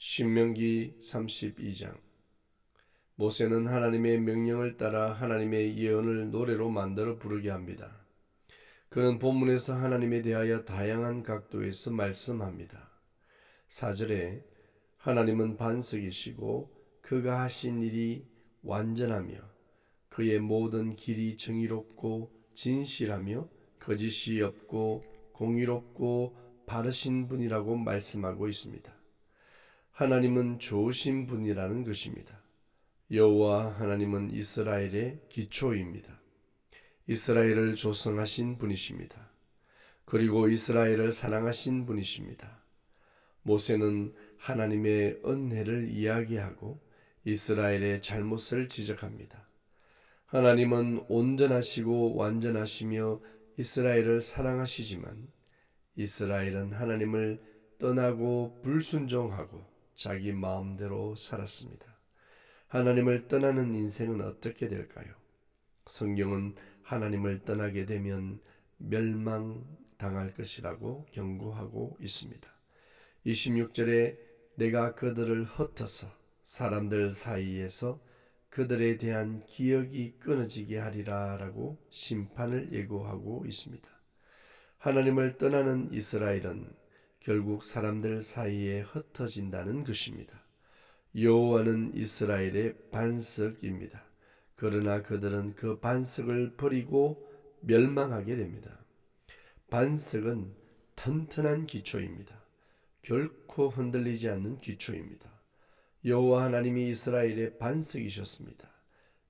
신명기 32장 모세는 하나님의 명령을 따라 하나님의 예언을 노래로 만들어 부르게 합니다. 그는 본문에서 하나님에 대하여 다양한 각도에서 말씀합니다. 4절에 하나님은 반석이시고 그가 하신 일이 완전하며 그의 모든 길이 정의롭고 진실하며 거짓이 없고 공의롭고 바르신 분이라고 말씀하고 있습니다. 하나님은 좋으신 분이라는 것입니다. 여호와 하나님은 이스라엘의 기초입니다. 이스라엘을 조성하신 분이십니다. 그리고 이스라엘을 사랑하신 분이십니다. 모세는 하나님의 은혜를 이야기하고 이스라엘의 잘못을 지적합니다. 하나님은 온전하시고 완전하시며 이스라엘을 사랑하시지만 이스라엘은 하나님을 떠나고 불순종하고 자기 마음대로 살았습니다. 하나님을 떠나는 인생은 어떻게 될까요? 성경은 하나님을 떠나게 되면 멸망당할 것이라고 경고하고 있습니다. 26절에 내가 그들을 흩어서 사람들 사이에서 그들에 대한 기억이 끊어지게 하리라라고 심판을 예고하고 있습니다. 하나님을 떠나는 이스라엘은 결국 사람들 사이에 흩어진다는 것입니다. 여호와는 이스라엘의 반석입니다. 그러나 그들은 그 반석을 버리고 멸망하게 됩니다. 반석은 튼튼한 기초입니다. 결코 흔들리지 않는 기초입니다. 여호와 하나님이 이스라엘의 반석이셨습니다.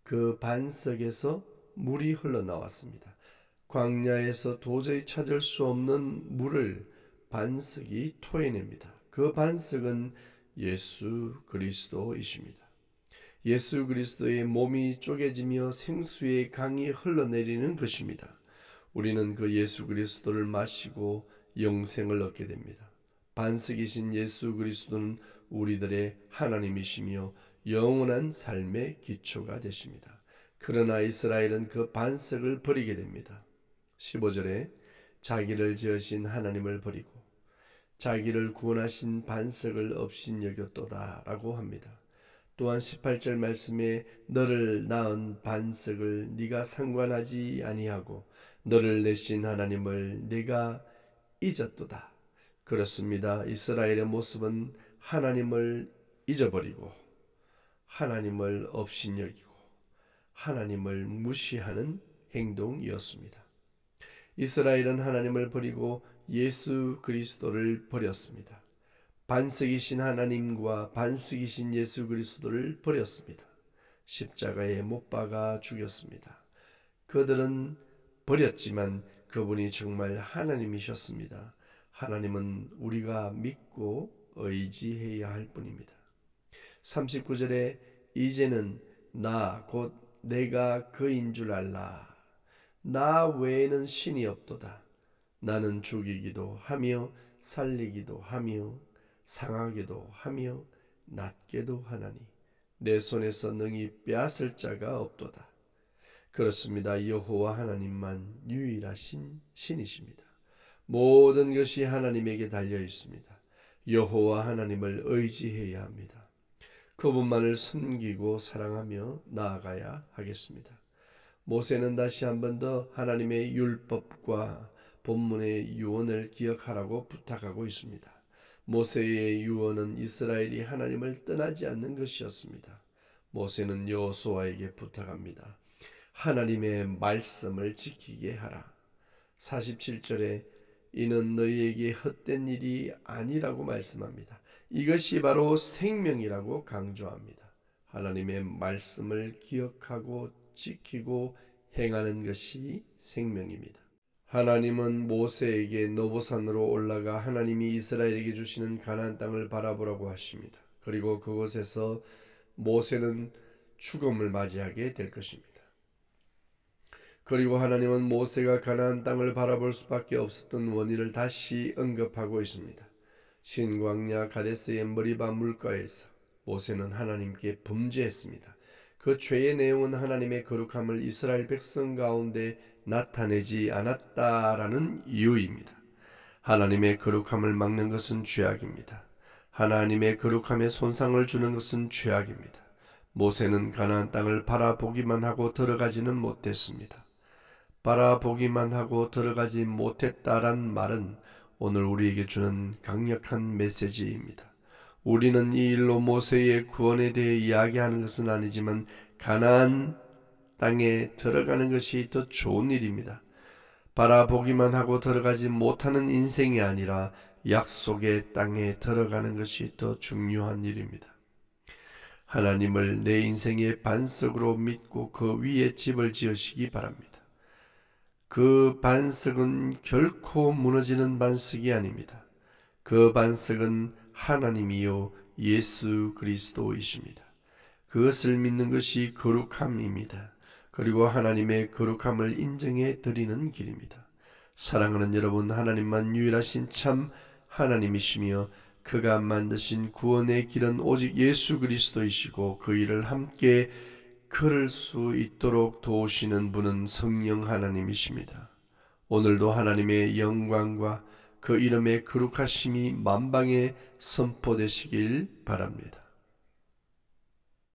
그 반석에서 물이 흘러나왔습니다. 광야에서 도저히 찾을 수 없는 물을 반석이 토해냅니다. 그 반석은 예수 그리스도이십니다. 예수 그리스도의 몸이 쪼개지며 생수의 강이 흘러내리는 것입니다. 우리는 그 예수 그리스도를 마시고 영생을 얻게 됩니다. 반석이신 예수 그리스도는 우리들의 하나님이시며 영원한 삶의 기초가 되십니다. 그러나 이스라엘은 그 반석을 버리게 됩니다. 15절에 자기를 지으신 하나님을 버리고 자기를 구원하신 반석을 없인 여겼도다라고 합니다. 또한 18절 말씀에 너를 낳은 반석을 네가 상관하지 아니하고 너를 내신 하나님을 네가 잊었도다. 그렇습니다. 이스라엘의 모습은 하나님을 잊어버리고 하나님을 없인 여기고 하나님을 무시하는 행동이었습니다. 이스라엘은 하나님을 버리고 예수 그리스도를 버렸습니다. 반석이신 하나님과 반석이신 예수 그리스도를 버렸습니다. 십자가에 못 박아 죽였습니다. 그들은 버렸지만 그분이 정말 하나님이셨습니다. 하나님은 우리가 믿고 의지해야 할 뿐입니다. 39절에 이제는 나 곧 내가 그인 줄 알라. 나 외에는 신이 없도다. 나는 죽이기도 하며 살리기도 하며 상하기도 하며 낫게도 하나니 내 손에서 능히 빼앗을 자가 없도다. 그렇습니다. 여호와 하나님만 유일하신 신이십니다. 모든 것이 하나님에게 달려 있습니다. 여호와 하나님을 의지해야 합니다. 그분만을 섬기고 사랑하며 나아가야 하겠습니다. 모세는 다시 한 번 더 하나님의 율법과 본문의 유언을 기억하라고 부탁하고 있습니다. 모세의 유언은 이스라엘이 하나님을 떠나지 않는 것이었습니다. 모세는 여호수아에게 부탁합니다. 하나님의 말씀을 지키게 하라. 47절에 이는 너희에게 헛된 일이 아니라고 말씀합니다. 이것이 바로 생명이라고 강조합니다. 하나님의 말씀을 기억하고 지키고 행하는 것이 생명입니다. 하나님은 모세에게 노보산으로 올라가 하나님이 이스라엘에게 주시는 가나안 땅을 바라보라고 하십니다. 그리고 그곳에서 모세는 죽음을 맞이하게 될 것입니다. 그리고 하나님은 모세가 가나안 땅을 바라볼 수밖에 없었던 원인을 다시 언급하고 있습니다. 신광야 가데스의 머리바 물가에서 모세는 하나님께 범죄했습니다. 그 죄의 내용은 하나님의 거룩함을 이스라엘 백성 가운데 나타내지 않았다라는 이유입니다. 하나님의 거룩함을 막는 것은 죄악입니다. 하나님의 거룩함에 손상을 주는 것은 죄악입니다. 모세는 가나안 땅을 바라보기만 하고 들어가지는 못했습니다. 바라보기만 하고 들어가지 못했다란 말은 오늘 우리에게 주는 강력한 메시지입니다. 우리는 이 일로 모세의 구원에 대해 이야기하는 것은 아니지만 가나안 땅에 들어가는 것이 더 좋은 일입니다. 바라보기만 하고 들어가지 못하는 인생이 아니라 약속의 땅에 들어가는 것이 더 중요한 일입니다. 하나님을 내 인생의 반석으로 믿고 그 위에 집을 지으시기 바랍니다. 그 반석은 결코 무너지는 반석이 아닙니다. 그 반석은 하나님이요 예수 그리스도이십니다. 그것을 믿는 것이 거룩함입니다. 그리고 하나님의 거룩함을 인정해 드리는 길입니다. 사랑하는 여러분, 하나님만 유일하신 참 하나님이시며 그가 만드신 구원의 길은 오직 예수 그리스도이시고 그 일을 함께 걸을 수 있도록 도우시는 분은 성령 하나님이십니다. 오늘도 하나님의 영광과 그 이름의 거룩하심이 만방에 선포되시길 바랍니다.